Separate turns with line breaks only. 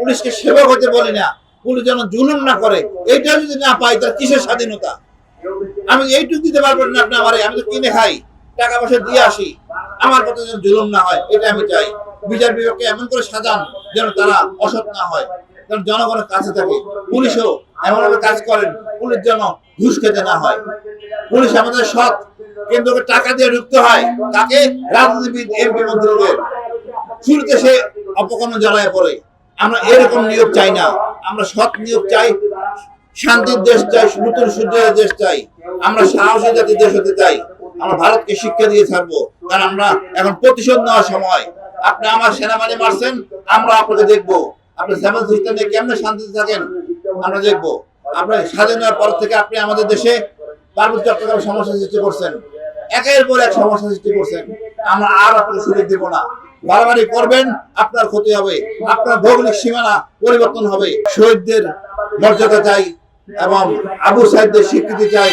পুলিশকে সেবা হতে বলি না। পুলিশ যেন জুলুম না করে। এইটা যদি না পাই তার কিসের স্বাধীনতা? আমি এইটুকু দিতে পারব না আপনি আমারে। আমি তো কিনে খাই, টাকা পয়সা দিয়ে আসি। আমার কথা যেন জুলুম না হয়, এটা আমি চাই। বিচার বিভাগকে এমন করে সাজান, যেন তারা অসৎ না হয়। কারণ জনগণের কাছে থাকে। পুলিশও এমন ভাবে কাজ করেন, পুলিশ যেন ঘুষ খেতে না হয়। পুলিশ আমাদের সৎ। কিন্তু ওকে টাকা দিয়ে ঢুকতে হয়, তাকে রাজনীতিবিদ, এমপি মন্ত্রীদের শুরুতে সে অপকর্ম জ্বালায় পড়ে। আমরা এরকম নিয়োগ চাই না। আমরা সৎ নিয়োগ চাই শান্তির দেশ চাই, নতুন সূর্যের দেশ চাই। আমরা সাহসী জাতির দেশ হতে চাই। আমরা ভারতকে শিক্ষা দিয়ে থাকব কারণ আমরা এখন প্রতিশোধ নেওয়ার সময়। আপনি আমার সেনাবাহিনী মারছেন, আমরা আপনাকে দেখব। আপনি সেভেন সিস্টেমে কেমনে শান্তিতে থাকেন, আমরা দেখব। আপনার স্বাধীন হওয়ার পর থেকে আপনি আমাদের দেশে পার্বত্য চট্টগ্রাম সমস্যা সৃষ্টি করছেন। একের পর এক সমস্যা সৃষ্টি করছেন। আমরা আর আপনার সুযোগ দেব না। বাড়াবাড়ি করবেন, আপনার ক্ষতি হবে। আপনার ভৌগোলিক সীমানা পরিবর্তন হবে। শহীদদের মর্যাদা চাই এবং আবু সাহেবদের স্বীকৃতি চাই।